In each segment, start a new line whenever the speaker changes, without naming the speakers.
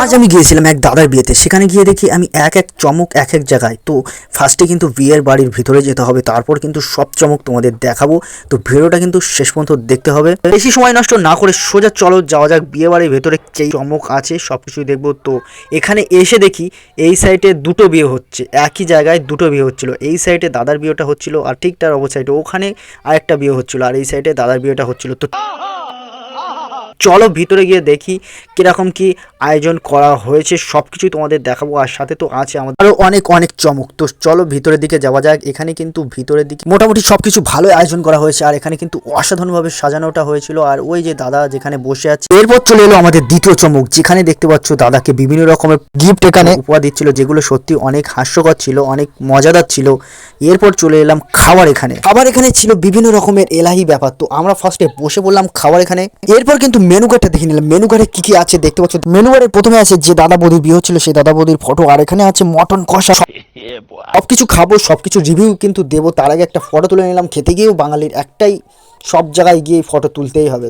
আজ আমি গিয়েছিলাম এক দাদার বিয়েতে। সেখানে গিয়ে দেখি আমি এক এক চমক, এক এক জায়গায়। তো ফার্স্টে কিন্তু বিয়ের বাড়ির ভিতরে যেতে হবে, তারপর কিন্তু সব চমক তোমাদের দেখাবো। তো ভিডিওটা কিন্তু শেষ পর্যন্ত দেখতে হবে। বেশি সময় নষ্ট না করে সোজা চলো, যাওয়া যাক বিয়ে বাড়ির ভেতরে যেই চমক আছে সব কিছুই দেখব। তো এখানে এসে দেখি এই সাইডে দুটো বিয়ে হচ্ছে, একই জায়গায় দুটো বিয়ে হচ্ছিল। এই সাইডে দাদার বিয়েটা হচ্ছিল আর ঠিক তার অপর সাইডে ওখানে আরেকটা বিয়ে হচ্ছিল আর এই সাইডে দাদার বিয়েটা হচ্ছিল। তো চলো ভিতরে গিয়ে দেখি কীরকম কি আয়োজন করা হয়েছে সব কিছুই তোমাদের দেখাবো। আর সাথে তো আছে আমাদের আরও অনেক অনেক চমক। তো চলো ভিতরের দিকে যাওয়া যাক। এখানে কিন্তু ভিতরের দিকে মোটামুটি সব কিছু ভালো আয়োজন করা হয়েছে। আর এখানে কিন্তু অসাধারণভাবে সাজানোটা হয়েছিল। আর ওই যে দাদা যেখানে বসে আছে, এরপর চলে এলো আমাদের দ্বিতীয় চমক। যেখানে দেখতে পাচ্ছ দাদাকে বিভিন্ন রকমের গিফট এখানে উপহার দিচ্ছিল, যেগুলো সত্যি অনেক হাস্যকর ছিল, অনেক মজাদার ছিল। এরপর চলে এলাম খাবার এখানে। খাবার এখানে ছিল বিভিন্ন রকমের এলাহি ব্যাপার। তো আমরা ফার্স্টে বসে বললাম খাবার এখানে। এরপর কিন্তু মেনু কার্ডটা দেখে নিলাম। মেনু কার্ডে কি কি আছে দেখতে পাচ্ছ? মেনু কার্ডের প্রথমে আছে যে দাদা বৌদির বিয়ে হচ্ছিল, সেই দাদা বৌদির ফটো আর এখানে আছে মটন কষা সবকিছু খাব, সবকিছু রিভিউ কিন্তু দেবো। তার আগে একটা ফটো তুলে নিলাম খেতে গিয়েও। বাঙালির একটাই, সব জায়গায় গিয়ে ফটো তুলতেই হবে।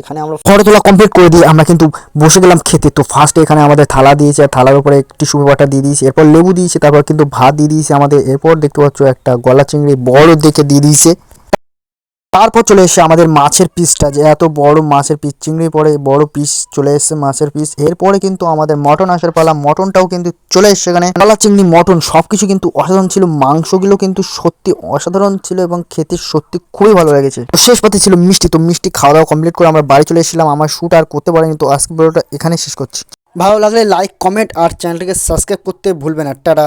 এখানে আমরা ফটো তোলা কমপ্লিট করে দিয়ে আমরা কিন্তু বসে গেলাম খেতে। তো ফার্স্ট এখানে আমাদের থালা দিয়েছে। আর থালার উপরে একটি সুপি বাটা দিয়ে দিয়েছে। এরপর লেবু দিয়েছে, তারপর কিন্তু ভাত দিয়ে দিয়েছে আমাদের। এরপর দেখতে পাচ্ছ একটা গলা চিংড়ি বড় দেখে দিয়ে দিয়েছে। তারপর চলে এসে আমাদের মাছের পিসটা, যে এত বড় মাছের পিস, চিংড়ি পরে বড় পিস চলে এসেছে মাছের পিস। এরপরে কিন্তু আমাদের মটন আসার পালা, মটনটাও কিন্তু চলে এসছে এখানে। গলা চিংড়ি, মটন সবকিছু কিন্তু অসাধারণ ছিল, মাংসগুলো কিন্তু সত্যি অসাধারণ ছিল এবং খেতে সত্যি খুবই ভালো লেগেছে। শেষ পাতে ছিল মিষ্টি, তো মিষ্টি খাওয়া দাওয়া কমপ্লিট করে আমরা বাড়ি চলে এসেছিলাম। আমার শ্যুট আর করতে পারিনি, তো আজকে ভিডিওটা এখানে শেষ করছি। ভালো লাগলে লাইক কমেন্ট আর চ্যানেলটাকে সাবস্ক্রাইব করতে ভুলবেন না। টাটা।